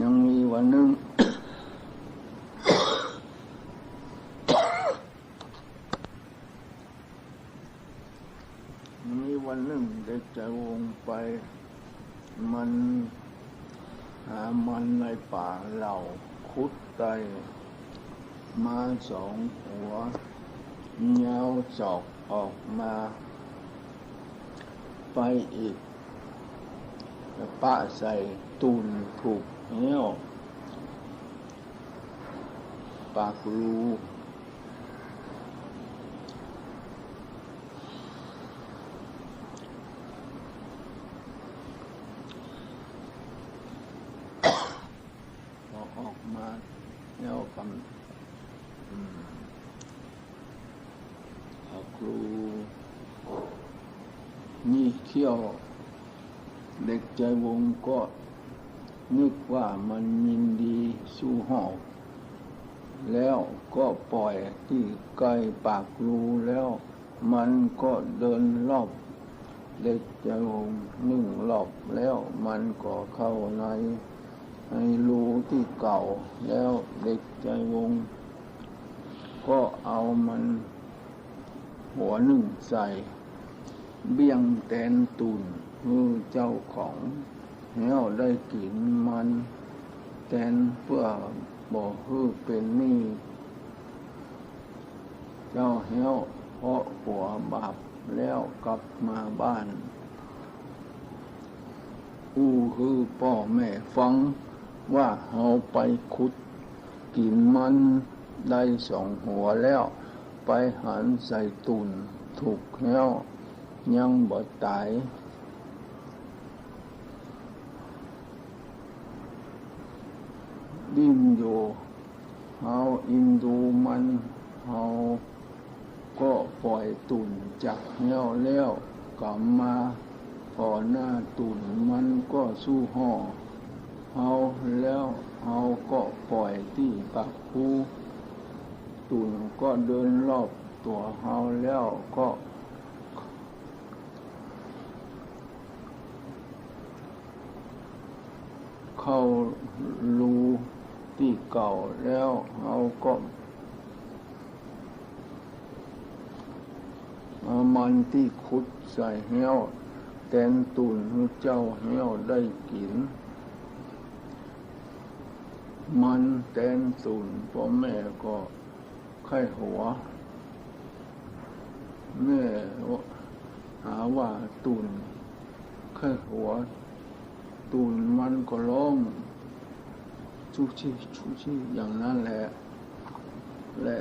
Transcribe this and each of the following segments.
ยังมีวันหนึ่งมีวันหนึ่งเด็กจะวงไป มันหามันในป่าเหล่าคุดไต มาสองหัวเงาจอกออกมา ไปอีกปะใส่ตุนถูก เหี้ยวปากรูพอออกมาแล้วกำอืมปากรูนี่เขี้ยว เด็กใจวงก็ นึกว่ามันยินดีสู้หอกแล้วก็ปล่อยที่ใกล้ปากรูแล้ว มันก็เดินรอบเด็กใจวงหนึ่งรอบแล้วมันก็เข้าในในรูที่เก่าแล้วเด็กใจวง ก็เอามัน หัวหนึ่งใส่ เบี้ยงแตนตุนมือเจ้าของ แล้วได้กินมันแตนเพื่อบอกฮือเป็นหนี่เจ้าเหี้ยวเพราะหัวบาปแล้วกลับมาบ้านอู้คือพ่อแม่ฟังว่าเอาไปขุดกินมันได้สองหัวแล้ว ไปหันใส่ตุนถูกแล้ว ยังบ่ตาย ดิ้นอยู่เฮาอินดูมันเฮาก็ปล่อยตุ่นจากเหี้ยวแล้วกลับมาพอหน้าตุ่นมันก็สู้ห่อเฮาแล้วเฮาก็ปล่อยที่ปากคูตุ่นก็เดินรอบตัวเฮาแล้วก็เข้ารู ที่เก่าแล้วเราก็เอามันที่ขุดใส่เหี้ยวแตนตุนเจ้าเหี้ยวได้กิน มันแตนตุนพ่อแม่ก็ไข้หัว แม่หาว่าตุนไข้หัวตูนมันก็ร้อง ชูชีชูชีอย่างนั้นแหละ และ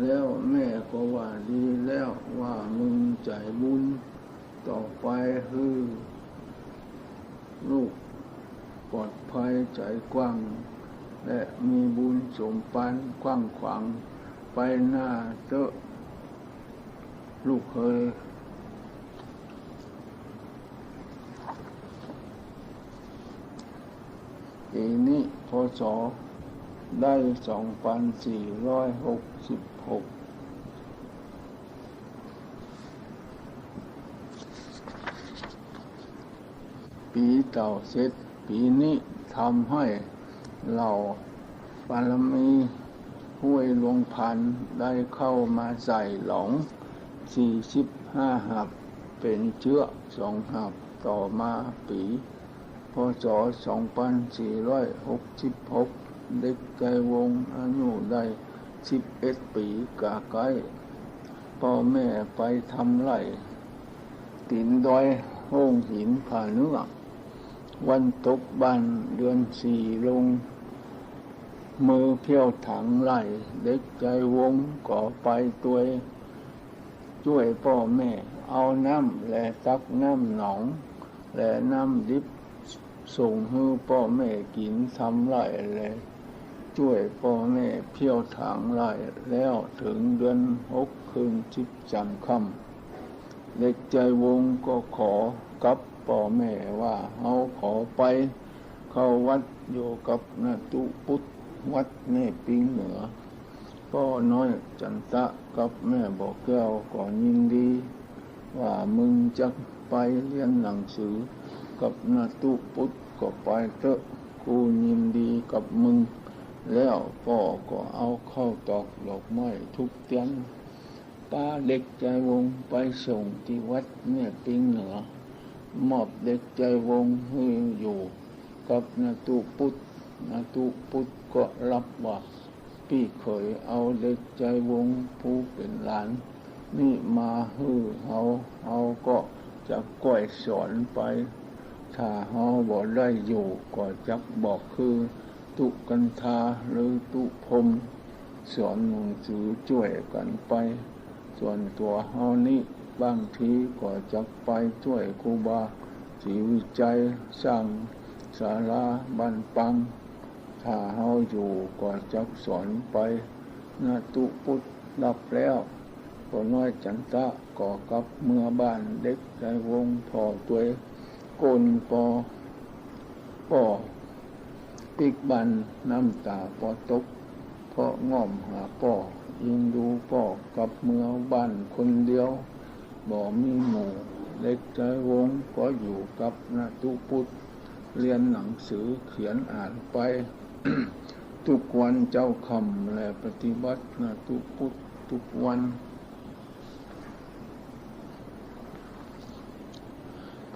แล้วแม่ก็ว่าดีแล้วว่ามึงใจบุญ ต่อไปคือลูกปลอดภัยใจกว้าง และมีบุญสมปันกว้างขวางไปหน้าเตอะลูกเคย ปีนี้พศได้สองพันสี่ร้อยหกสิบหกปีเต่าเสร็จปีนี้ทำให้เราบารมีห้วยหลวงพันได้เข้ามาใส่หลงสี่สิบห้าหับ เป็นเชื้อสองหับต่อมาปี พศ2466 เด็กใจวงอายุได้ 11 ปีกาไก่พ่อแม่ไปทำไรตินดอยห้องหินผ่าเนื้อวันตกบันเดือนสี่ลง มือเพี้ยวถังไหลเด็กใจวงก่อไปตัวช่วยพ่อแม่ เอาน้ำและตักน้ำหนอง และน้ำดิบ ส่งให้พ่อแม่กินทำไรเลยช่วยพ่อแม่เพียวถางไรแล้วถึงเดือนหกคืนสิบสามค่ำเด็กใจวงก็ขอกับพ่อแม่ว่าเขาขอไป เข้าวัดอยู่กับนาตุพุทธวัดในปีเหนือพ่อน้อยจันตะกับแม่บอกแก้วก่อนยินดี ว่ามึงจะไปเรียนหนังสือ กับนาตุพุทธก็ไปเถอะกูยินดีกับมึง แล้วพ่อก็เอาเข้าตอกดอกไม้ทุกเตียนป้าเด็กใจวงไปส่งที่วัดเนี่ยปิงเหนือมอบเด็กใจวงให้อยู่กับนาตุพุทธนาตุพุทธก็รับว่าพี่เคยเอาเด็กใจวงผู้เป็นหลาน นี่มาฮือเขาเขาก็จะก้อยสอนไป ถ้าเขาบอกได้อยู่ก็จะบอกคือ ตุกันทาหรือตุพมสอนหนังสือช่วยกันไป ส่วนตัวเฮานี่บางทีก็จะไปช่วยครูบาสีวิจัยสร้างศาลาบ้านปัง ถ้าเฮาอยู่ก็จะสอนไปนาตุพุทธรับแล้วก็น้อยจันตะก่อกับเมื่อบ้านเด็กในวงพอตัว กนปอปอปิกบันน้ำตาปอตก เพราะง่อมหาปอยิงดูปอกับเมื่อบ้านคนเดียว บ่มีหมู่เล็กใจวงก็อยู่กับนาตุพุทธเรียนหนังสือเขียนอ่านไป ทุกวันเจ้าคำและปฏิบัตินาตุพุทธทุกวัน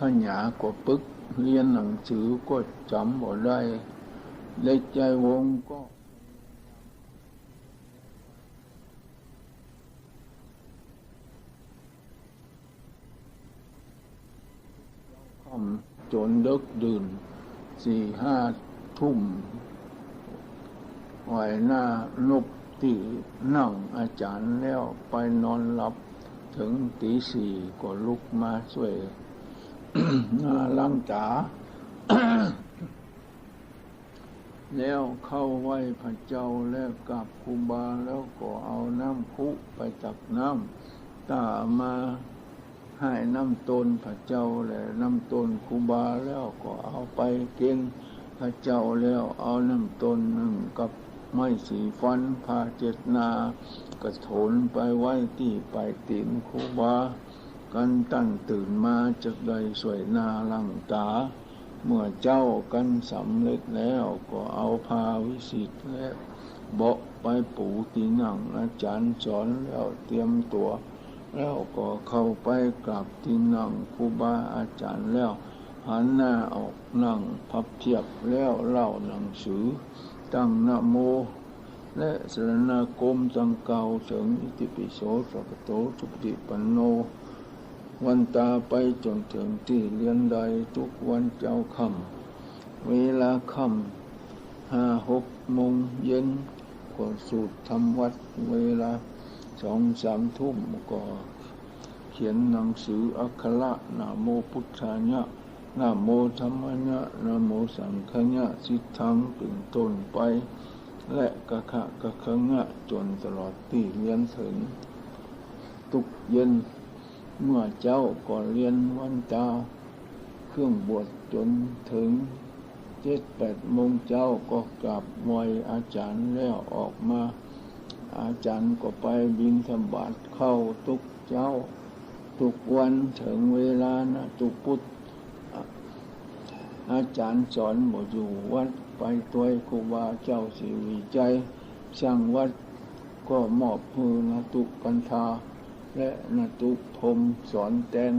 พญาก็ปึก เรียนหนังสือก็จำบ่ได้เล็กใจวงก็จนเลิกดื่นสี่ห้าทุ่มไหวหน้านบตีนั่งอาจารย์แล้วไปนอนหลับ ถึงตีสี่ก็ลุกมาช่วย ล้างจาแล้วเข้าไหว้พระเจ้าแล้วกราบครูบาแล้วก็เอาน้ำคุไปตักน้ำตามาให้น้ำตนพระเจ้าแหละน้ำตนครูบาแล้วก็เอาไปเก่งพระเจ้าแล้วเอาน้ำตนหนึ่งกับไม้สีฟันพาเจ็ดนากระโถนไปไว้ที่ไปตีนครูบา กันตั้งตื่นมาจากใดสวยนาลังตา เมื่อเจ้ากันสำเร็จแล้วก็เอาพาวิสิตและเบาะไปปูตีนั่งอาจารย์สอนแล้วเตรียมตัว แล้วก็เข้าไปกราบที่นั่งครูบาอาจารย์แล้วหันหน้าออกนั่งพับเทียบแล้วเล่าหนังสือ ตั้งนะโม และสรณคมจังเก่าถึงอิติปิโสสัพพโตสุปฏิปันโน วันตาไปจนถึงที่เรียนใดทุกวันเจ้าคำเวลาคำห้าหกโมงเย็นก็สูตรทำวัดเวลาสองสามทุ่มก็เขียนหนังสืออักขระนะโมพุทธายะนะโมธรรมายะนะโมสังฆายะสิทธังเป็นต้นไป และกะขะกะขะงะจนตลอดที่เรียนถึง ทุกเย็น เมื่อเจ้าก่อนเรียนวันตา เครื่องบวชจนถึงเจ็ดแปดโมงเจ้าก็กลับมวยอาจารย์แล้วออกมา อาจารย์ก็ไปบินธบาตเข้าทุกเจ้า ทุกวันถึงเวลานะทุกพุทธอาจารย์สอนหมดอยู่วัดไปตัวครูบาเจ้าสิวิจัยสร้างวัดก็มอบมือนาตุกันทา และนาตุพรมสอนแตน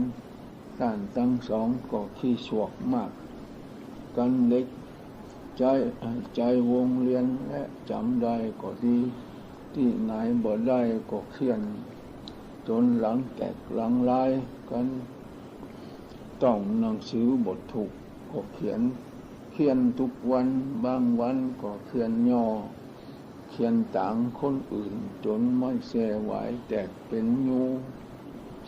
ด้านทั้งสองก็ขี้สวกมาก กันเล็กใจใจวงเรียนและจำได้ก็ดีที่ไหนบ่ได้ก็เขียน จนหลังแตกหลังลายกัน ต้องหนังสือบทถูกก็เขียน เขียนทุกวันบางวันก็เขียนย่อ เขียนต่างคนอื่น จนไม่แสไหวแตกเป็นยู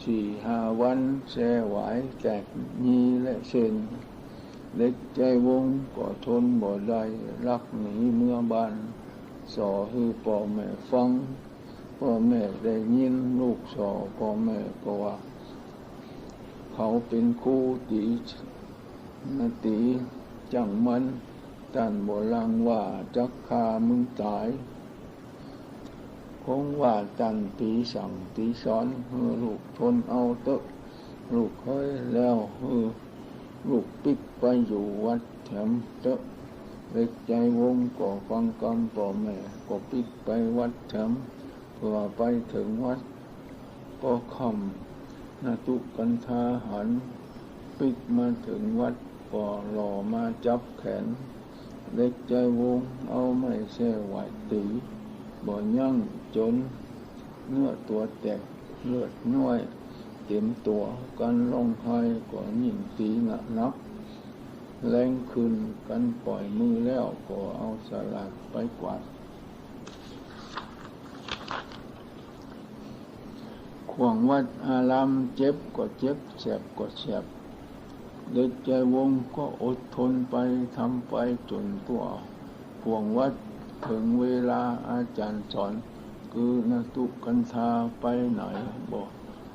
สี่ห้าวันแสไหวแตกยีและเส้นเล็กใจวงก็ทนบ่ได้รักหนีเมื่อบ้านสอคือพ่อแม่ฟังพ่อแม่ได้ยินลูกสอพ่อแม่ก็ว่า เขาเป็นครูตีนาตีจังมันท่านโบราณว่าจักคามึงตาย คงว่าจันตีสั่งตีสอนเฮือลูกทนเอาเตอะลูกเฮ้ยแล้วเฮือลูกปิกไปอยู่วัดแถมเตอะเล็กใจวงก่อฟังกรรมป่อแม่ก็ปิดไปวัดแถมเพื่อไปถึงวัดก็คำนาตุกันทาหัน ปิดมาถึงวัดก็หล่อมาจับแขน เล็กใจวงเอาไม่แช่ไหวตีบ่ยั่ง จนเนื้อตัวแตกเลือดน้อย เต็มตัวกันร้องไห้ก็ยิ่งตีหนักนับแรงขึ้นกันปล่อยมือแล้วก็เอาสลัดไปกวาดขวางวัดอารามเจ็บก็เจ็บแสบก็แสบเด็กใจวงก็อดทนไปทำไปจนตัวขวงวัดถึงเวลาอาจารย์สอน คือนาตุกันทาไปไหนบอก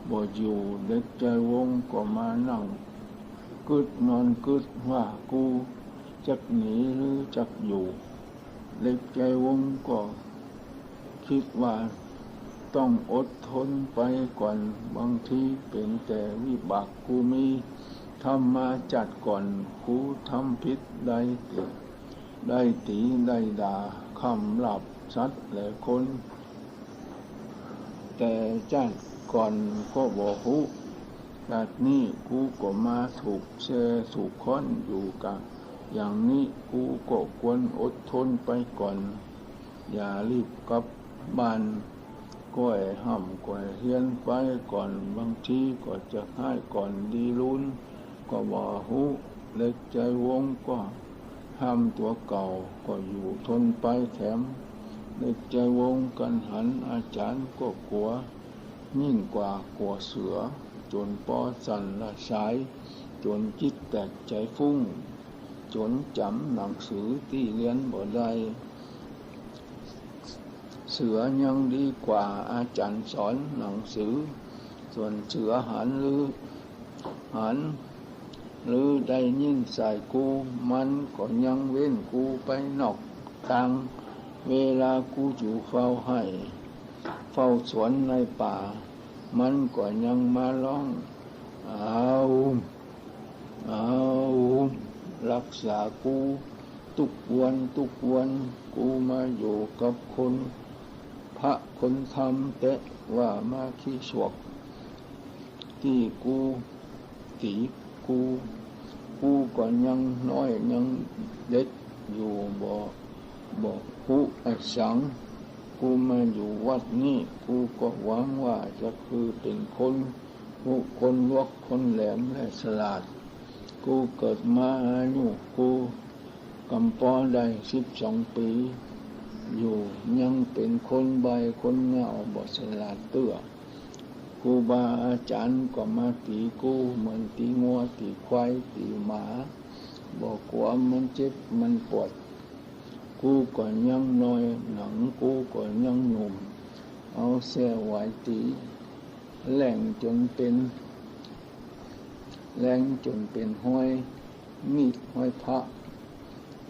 บ่อยู่เด็กใจวงก็มานั่งกึดนอนกึดว่ากูจักหนีหรือจักอยู่เด็กใจวงก็ คิดว่าต้องอดทนไปก่อนบางทีเป็นแต่วิบากกูมีทำมาจัดก่อนกูทำผิดได้ตีได้ตีได้ด่าคำหลับสัตว์และคน แต่จัดก่อนก็บอกหูจากนี้กูก็มาถูกเชถูกค้อนอยู่กับอย่างนี้กูก็ควรอดทนไปก่อน อย่ารีบกลับบ้านก้อยห้ำก้อยเฮียนไปก่อนบางทีก็จะให้ก่อนดีลุ้น ก็บอกหูเล็กใจวงก็ห้ามตัวเก่าก็อยู่ทนไปแถม เล็กใจวงกันหันอาจารย์ก็กลัว ยิ่งกว่ากลัวเสือ จนปอสั่นละสาย จนจิตแตกใจฟุ้ง จนจำหนังสือที่เรียนบ่ได้เสือยังดีกว่าอาจารย์สอนหนังสือ ส่วนเสือหันหรือหันหรือได้ยินใส่กู มันก็ยังเว้นกูไปนอกทาง เวลากูอยู่เฝ้าให้ เฝ้าสวนในป่า มันก็ยังมาร้องเอาเอารักษากูทุกวันทุกวันกูมาอยู่กับคน พระคนทำแต่ว่ามาขี้สวกที่กูตีกูกูก็ยังน้อยยังเด็กอยู่บ่บ่กู ไอ้สัง กูมาอยู่วัดนี้กูก็หวังว่าจะคือเป็นคนกูคนลวกคนแหลมและฉลาด กูเกิดมาอายุกูกำปอได้สิบสองปี อยู่ยังเป็นคนใบคนเงาบอฉลาดเตื้อครูบาอาจารย์ก็มาตีกูเหมือนตีงัวตีควายตีหมา บอกว่ามันเจ็บมันปวด กูก็ยังน้อย หนังกูก็ยังหนุ่ม เอาเสียไหวตีแหล่งจนเป็นแรงจนเป็นห้อย มีดห้อยพระ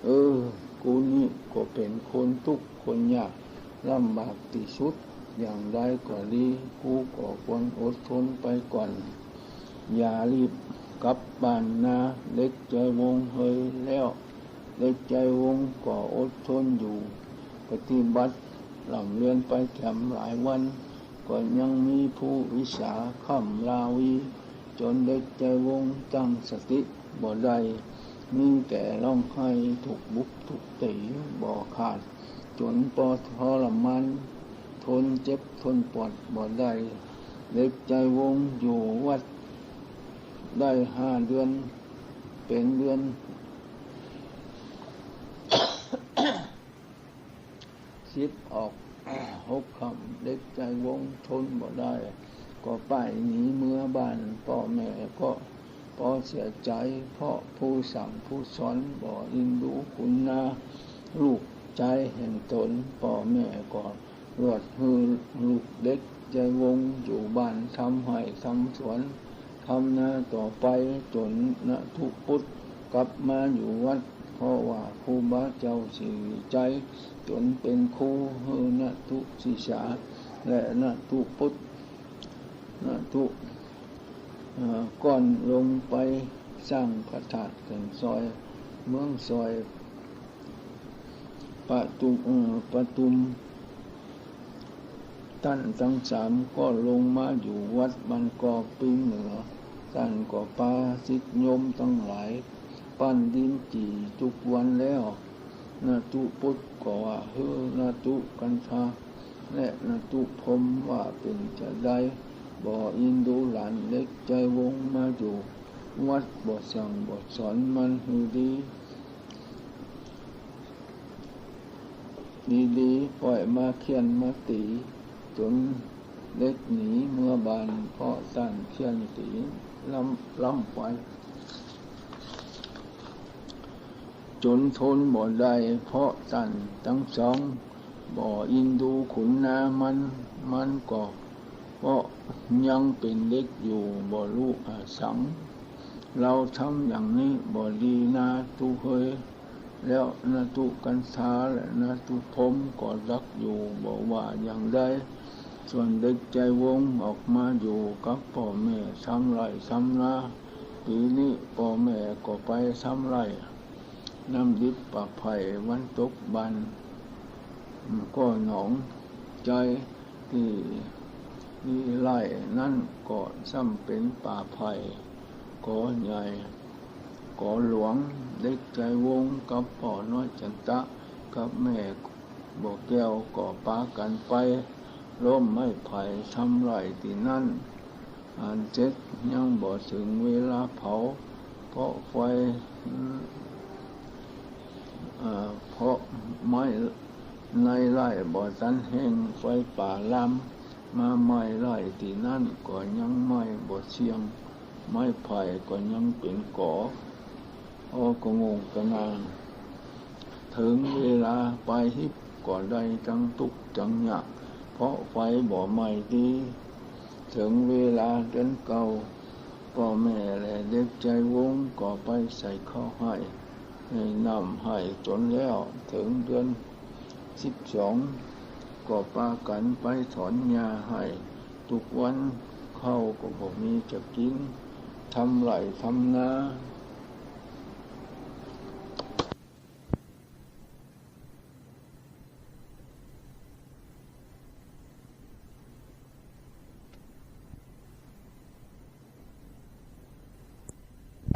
เออ กูนี่ก็เป็นคนทุกข์คนยากลำบากที่สุด อย่างใดก็ดีกูก็ควรอดทนไปก่อน อย่ารีบกลับบ้านนาเล็กใจวงเฮยแล้ว เล็กใจวงก็อดทนอยู่ ปฏิบัติหลังเรียนไปแถมหลายวัน ก็ยังมีผู้วิสาขำลาวี จนเด็กใจวงตั้งสติบ่ได้มีแต่ร้องไห้ถูกบุกถูกตีบ่ขาด จนปอทรมันทนเจ็บทนปวดบ่ได้เด็กใจวงอยู่วัดได้ห้าเดือน เป็นเดือน คิดออกหกคำเด็กใจวงทนบ่ได้ ก็ไปหนีเมื่อบ้านพ่อแม่ก็พอเสียใจเพราะผู้สั่งผู้สอนบ่อินดูคุณนาลูกใจเห็นตนพ่อแม่ก็รวดฮือลูกเด็กใจวงอยู่บ้านทำให้ทำสวนทำนาต่อไปจนนะทุกพุทธกลับมาอยู่วัด เพราะว่าครูบาเจ้าสีใจจนเป็นครูเฮนะทุศิษาและนะทุพุทธนะทุก่อนลงไปสร้างพระธาตุแห่งซอยเมืองซอยปะตุปะตุมท่านทั้งสามก็ลงมาอยู่วัดบันกอปีเหนือท่านก็ปาสิทธิยมทั้งหลาย ปั้นดินจีทุกวันแล้วนาตุพุทธก็ว่าเฮอนาตุกันทาและนาตุพรมว่าเป็นจะได้บ่อินดูหลานเล็กใจวงมาอยู่ วัดบ่สั่งบ่สอนมันให้ดี ดีๆปล่อยมาเขียนมาตีจนเล็กหนีเมื่อบานเพราะสั่นเขียนตีล้ำล้ำไป จนทนบ่ได้เพราะสั่นทั้งสอง บ่อินดูขุนนามันมันก็เพราะยังเป็นเด็กอยู่บ่รู้อาสัง เราทำอย่างนี้บ่ดีนาตุเฮยแล้วนาตุกันทาและนาตุพมก็รักอยู่บอกว่าอย่างใดส่วนเด็กใจวงออกมาอยู่กับพ่อแม่ซ้ำไรซ้ำนาปีนี้พ่อแม่ก็ไปซ้ำไร น้ำดิบปากไผ่วันตกบัน ก็หนองใจที่ที่ไร่นั่นก็ซ้ำเป็นป่าไผ่ก่อใหญ่ก่อหลวงเด็กใจวงกับพ่อน้อยจันตะ กับแม่บอกแก้วก่อปากันไปร่มไม่ไผ่ทำไรที่นั่นอ่านเจ็ดยังบ่ถึงเวลาเผา เพราะไฟ เพราะไม้ในไร่บ่อสันแห้งไฟป่าลำมาไม้ไร่ที่นั่นก็ยังไม่บ่เชียง ไม้ไผ่ก็ยังเป็นก่อโอ้ก็งงกันานถึงเวลาไปฮิบก็ได้จังตุกจังหยักเพราะไฟบ่ไหม้ดี ถึงเวลาเดินเก่าพ่อแม่และเด็กใจวงก็ไปใส่ข้าวให้ ให้นำให้จนแล้วถึงเดือนสิบสองก็ปากันไปถอนหญ้าให้ทุกวันเข้าก็บอกมีจะกินทำไรทำนา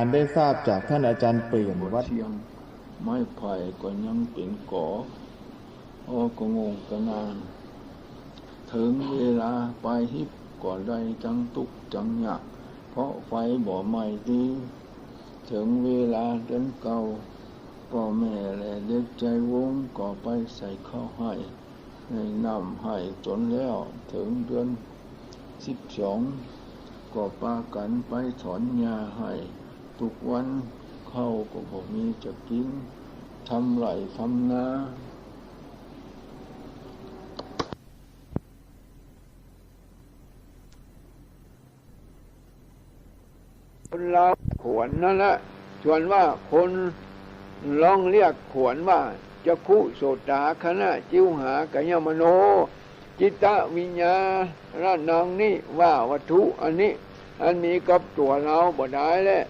อันได้ทราบจากท่านอาจารย์เปลี่ยนวัดเชียงไม้ไผ่ก็ยังเป็นก่อโอ้ก็งงกันนาน ถึงเวลาไปฮิบก็ได้จังตุกจังหยักเพราะไฟบ่ไหม้ดีถึงเวลาเดินเก่าพ่อแม่และเด็กใจวงก็ไปใส่ข้าวให้ให้นำให้จนแล้วถึงเดือนสิบสองก็ปากันไปถอนหญ้าให้ ทุกวันเข้าก็บอมีจะกินทำไรทำนาคนเราขวนนั่นแหละส่วนว่าคนลองเรียกขวนว่าจะคุโสตาคณะจิวหากยมโน จิตตวิญญาณนังนี่ว่าวัตถุอันนี้ อันนี้กับตัวเราบ่ได้แหละ